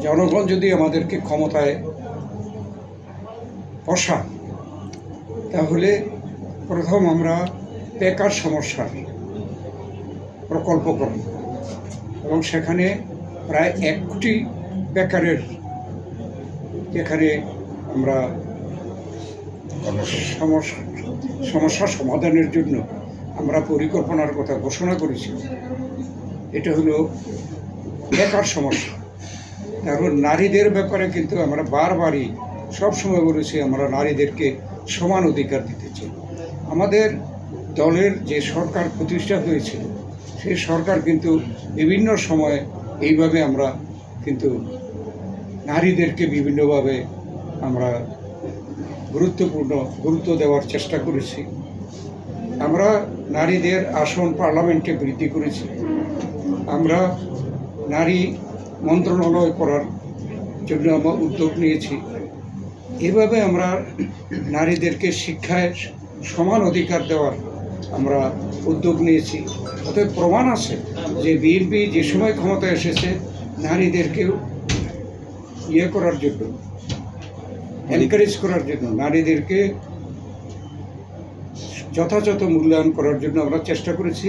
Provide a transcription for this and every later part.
জনগণ যদি আমাদেরকে ক্ষমতায় বসায় তাহলে প্রথম আমরা বেকার সমস্যার প্রকল্প করব। এবং সেখানে প্রায় এক কোটি বেকারের যেখানে আমরা সমস্যা সমস্যা সমাধানের জন্য আমরা পরিকল্পনার কথা ঘোষণা করেছি। এটা হলো বেকার সমস্যা। তারপর নারীদের ব্যাপারে কিন্তু আমরা বারবারই সবসময় বলেছি, আমরা নারীদেরকে সমান অধিকার দিতে চাই। আমাদের দলের যে সরকার প্রতিষ্ঠা হয়েছিল সেই সরকার কিন্তু বিভিন্ন সময়ে এইভাবে আমরা কিন্তু নারীদেরকে বিভিন্নভাবে আমরা গুরুত্বপূর্ণ গুরুত্ব দেওয়ার চেষ্টা করেছি। আমরা নারীদের আসন পার্লামেন্টে বৃদ্ধি করেছি। আমরা নারী মন্ত্রণালয় করার জন্য আমরা উদ্যোগ নিয়েছি। এভাবে আমরা নারীদেরকে শিক্ষায় সমান অধিকার দেওয়ার আমরা উদ্যোগ নিয়েছি। অতএব প্রমাণ আছে যে বিএনপি যে সময় ক্ষমতায় এসেছে, নারীদেরকেও ইয়ে করার জন্য এনকারেজ করার জন্য, নারীদেরকে যথাযথ মূল্যায়ন করার জন্য আমরা চেষ্টা করেছি।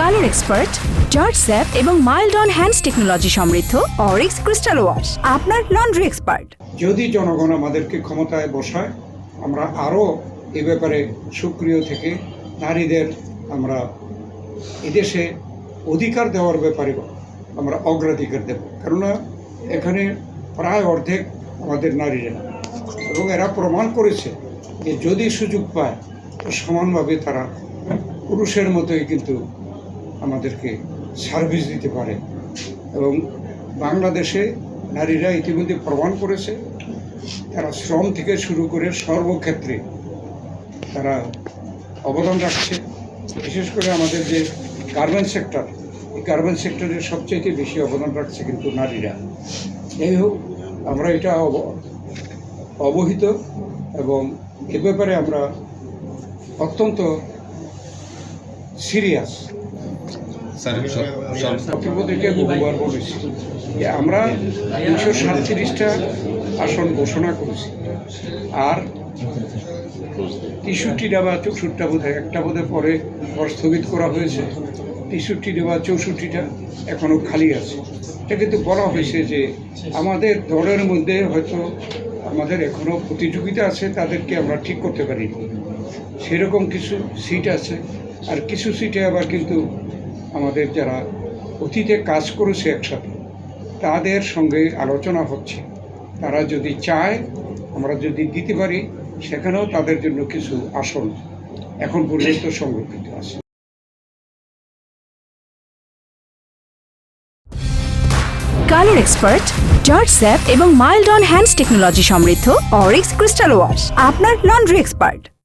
কালার এক্সপার্ট জর্জ স্যাপ এবং মাইল্ড অন হ্যান্ডস টেকনোলজি সমৃদ্ধ অরিক্স ক্রিস্টাল ওয়াশ, আপনার লন্ড্রি এক্সপার্ট। যদি জনগণ আমাদেরকে ক্ষমতায় বসায়, আমরা আরও এ ব্যাপারে সক্রিয় থেকে নারীদের আমরা এদেশে অধিকার দেওয়ার ব্যাপারে আমরা অগ্রাধিকার দেব। কেননা এখানে প্রায় অর্ধেক আমাদের নারীরা। এবং এরা প্রমাণ করেছে যে যদি সুযোগ পায়, তো সমানভাবে তারা পুরুষের মতোই কিন্তু আমাদেরকে সার্ভিস দিতে পারে। এবং বাংলাদেশে নারীরা ইতিমধ্যে প্রমাণ করেছে, তারা শ্রম থেকে শুরু করে সর্বক্ষেত্রে তারা অবদান রাখছে। বিশেষ করে আমাদের যে গার্মেন্ট সেক্টর এই গার্মেন্ট সেক্টরে সবচেয়ে বেশি অবদান রাখছে কিন্তু নারীরা। যাই হোক, আমরা এটা অব- অবহিত এবং এ ব্যাপারে আমরা অত্যন্ত সিরিয়াস বহুবার বলেছি যে আমরা তিনশো সাতত্রিশটা আসন ঘোষণা করেছি। আর তেষট্টিটা বা চৌষট্টিটা বোধ হয় একটা বোধহয় পরে পর স্থগিত করা হয়েছে। তেষট্টিটা বা চৌষট্টিটা এখনও খালি আছে। এটা কিন্তু বলা হয়েছে যে আমাদের দলের মধ্যে হয়তো আমাদের এখনও প্রতিযোগিতা আছে তাদেরকে আমরা ঠিক করতে পারিনি। সেরকম কিছু সিট আছে। আর কিছু সিটে আবার কিন্তু আমাদের যারা অতীতে কাজ করেছে একসাথে, তাদের সঙ্গে আলোচনা হচ্ছে। তারা যদি চায়, আমরা যদি দিতে পারি, সেখানেও তাদের জন্য কিছু আসন এখন পর্যন্ত সংরক্ষিত আছে। কালার এক্সপার্ট জর্জ স্যাপ এবং মাইল্ড অন হ্যান্ডস টেকনোলজি সমৃদ্ধ অরিক্স ক্রিস্টাল ওয়াশ, আপনার লন্ড্রি এক্সপার্ট।